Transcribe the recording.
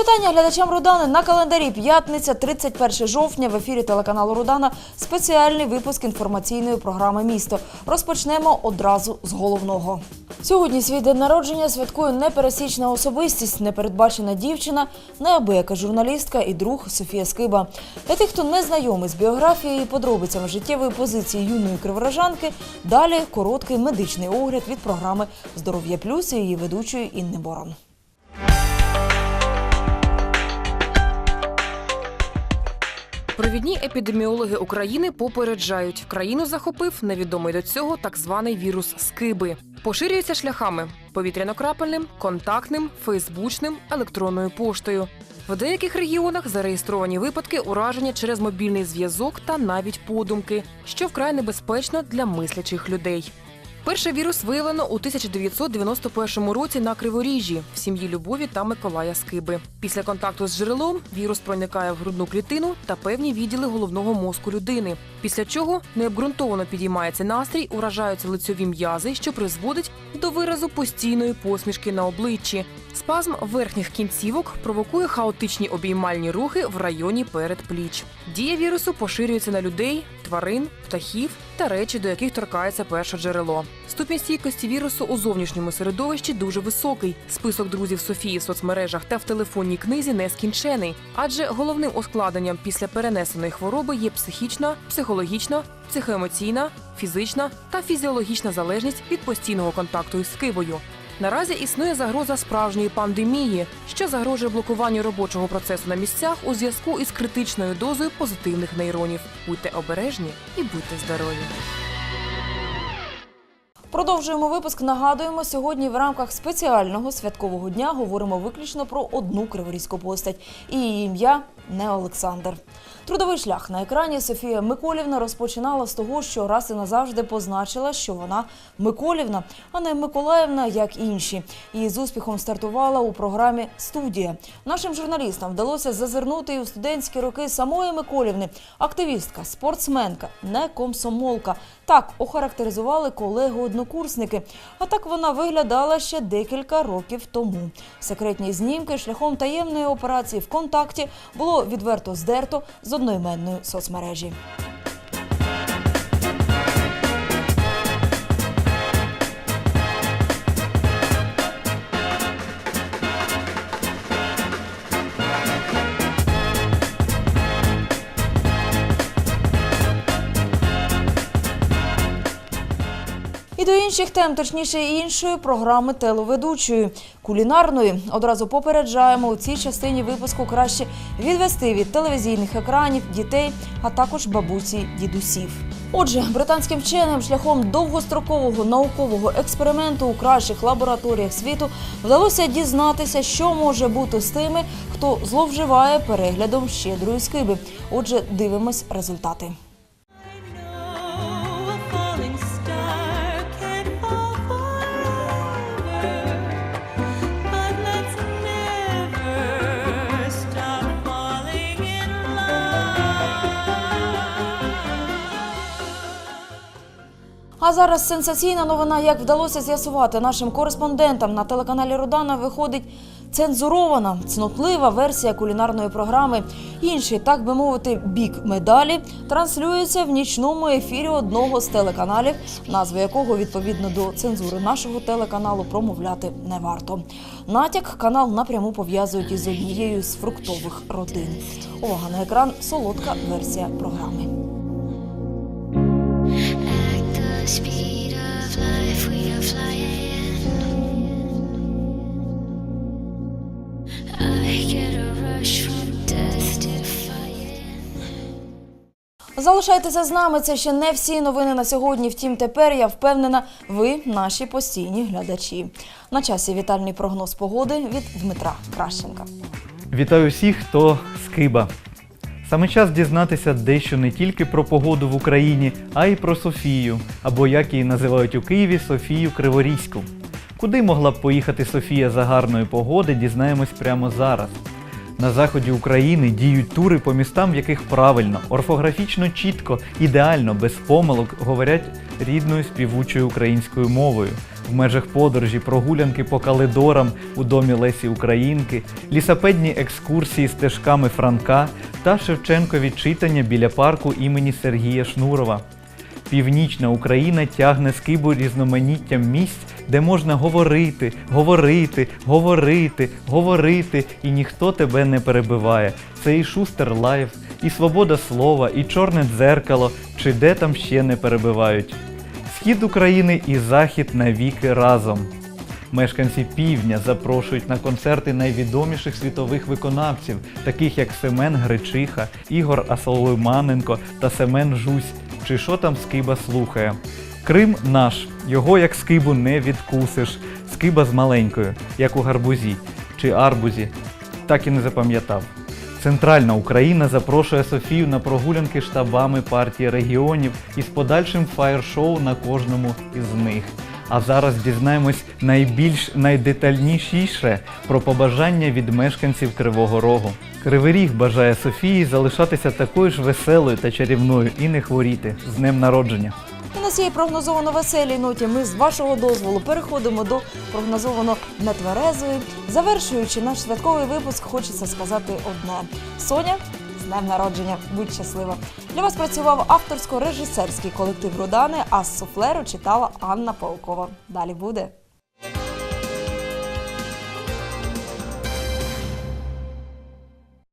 Вітання глядачам Рудани на календарі. П'ятниця, 31 жовтня. В ефірі телеканалу Рудана спеціальний випуск інформаційної програми Місто. Розпочнемо одразу з головного. Сьогодні свій день народження святкує непересічна особистість, непередбачена дівчина, неабияка журналістка і друг Софія Скиба. Для тих, хто не знайомий з біографією і подробицями життєвої позиції юної криворожанки, далі короткий медичний огляд від програми Здоров'я плюс і її ведучої Інни Борон. Провідні епідеміологи України попереджають, країну захопив невідомий до цього так званий вірус скиби. Поширюється шляхами повітряно-крапельним, контактним, фейсбучним, електронною поштою. В деяких регіонах зареєстровані випадки ураження через мобільний зв'язок та навіть подумки, що вкрай небезпечно для мислячих людей. Перший вірус виявлено у 1991 році на Криворіжжі в сім'ї Любові та Миколая Скиби. Після контакту з джерелом вірус проникає в грудну клітину та певні відділи головного мозку людини. Після чого необґрунтовано підіймається настрій, уражаються лицьові м'язи, що призводить до виразу постійної посмішки на обличчі. Спазм верхніх кінцівок провокує хаотичні обіймальні рухи в районі передпліч. Дія вірусу поширюється на людей, тварин, птахів та речі, до яких торкається перше джерело. Ступінь стійкості вірусу у зовнішньому середовищі дуже високий. Список друзів Софії в соцмережах та в телефонній книзі нескінчений, адже головним ускладненням після перенесеної хвороби є психічна, психологічна, психоемоційна, фізична та фізіологічна залежність від постійного контакту із скибою. Наразі існує загроза справжньої пандемії, що загрожує блокуванню робочого процесу на місцях у зв'язку із критичною дозою позитивних нейронів. Будьте обережні і будьте здорові. Продовжуємо випуск. Нагадуємо, сьогодні в рамках спеціального святкового дня говоримо виключно про одну криворізьку постать. І її ім'я не Олександр. Трудовий шлях на екрані Софія Миколівна розпочинала з того, що раз і назавжди позначила, що вона Миколівна, а не Миколаївна, як інші. І з успіхом стартувала у програмі Студія. Нашим журналістам вдалося зазирнути і у студентські роки самої Миколівни. Активістка, спортсменка, не комсомолка. Так охарактеризували колеги-однокурсники. А так вона виглядала ще декілька років тому. Секретні знімки шляхом таємної операції ВКонтакті було відверто здерто з одноіменної соцмережі. І до інших тем, точніше іншої програми телеведучої кулінарної. Одразу попереджаємо у цій частині випуску краще відвести від телевізійних екранів дітей, а також бабусі дідусів. Отже, британським вченим шляхом довгострокового наукового експерименту у кращих лабораторіях світу вдалося дізнатися, що може бути з тими, хто зловживає переглядом щедрої скиби. Отже, дивимось результати. А зараз сенсаційна новина, як вдалося з'ясувати нашим кореспондентам на телеканалі Рудана, виходить цензурована, цнотлива версія кулінарної програми. Інший, так би мовити, бік медалі транслюється в нічному ефірі одного з телеканалів, назву якого відповідно до цензури нашого телеканалу промовляти не варто. Натяк канал напряму пов'язують із однією з фруктових родин. Увага на екран солодка версія програми. Залишайтеся з нами. Це ще не всі новини на сьогодні. Втім, тепер я впевнена, ви наші постійні глядачі. На часі вітальний прогноз погоди від Дмитра Кращенка. Вітаю всіх, хто скиба. Саме час дізнатися дещо не тільки про погоду в Україні, а й про Софію, або як її називають у Києві Софію Криворізьку. Куди могла б поїхати Софія за гарної погоди, дізнаємось прямо зараз. На заході України діють тури по містам, в яких правильно, орфографічно чітко, ідеально, без помилок говорять рідною співучою українською мовою. В межах подорожі, прогулянки по калидорам у домі Лесі Українки, лісапедні екскурсії стежками Франка та Шевченкові читання біля парку імені Сергія Шнурова. Північна Україна тягне скибу різноманіттям місць, де можна говорити, говорити, говорити, говорити, і ніхто тебе не перебиває. Це і Шустер Лайв, і свобода слова, і чорне дзеркало, чи де там ще не перебивають. Схід України і захід навіки разом. Мешканці півдня запрошують на концерти найвідоміших світових виконавців, таких як Семен Гречиха, Ігор Асолиманенко та Семен Жусь, чи що там Скиба слухає. Крим наш, його як скибу не відкусиш. Скиба з маленькою, як у гарбузі чи арбузі. Так і не запам'ятав. Центральна Україна запрошує Софію на прогулянки штабами партії регіонів із подальшим фаєр-шоу на кожному із них. А зараз дізнаємось найбільш найдетальнішіше про побажання від мешканців Кривого Рогу. Кривий Ріг бажає Софії залишатися такою ж веселою та чарівною і не хворіти з днем народження. І на цій прогнозовано веселій ноті ми з вашого дозволу переходимо до прогнозовано нетверезої. Завершуючи наш святковий випуск, хочеться сказати одне: Соня. З днем народження, будь щаслива. Для вас працював авторсько-режисерський колектив Рудани, а з суфлеру читала Анна Паукова. Далі буде.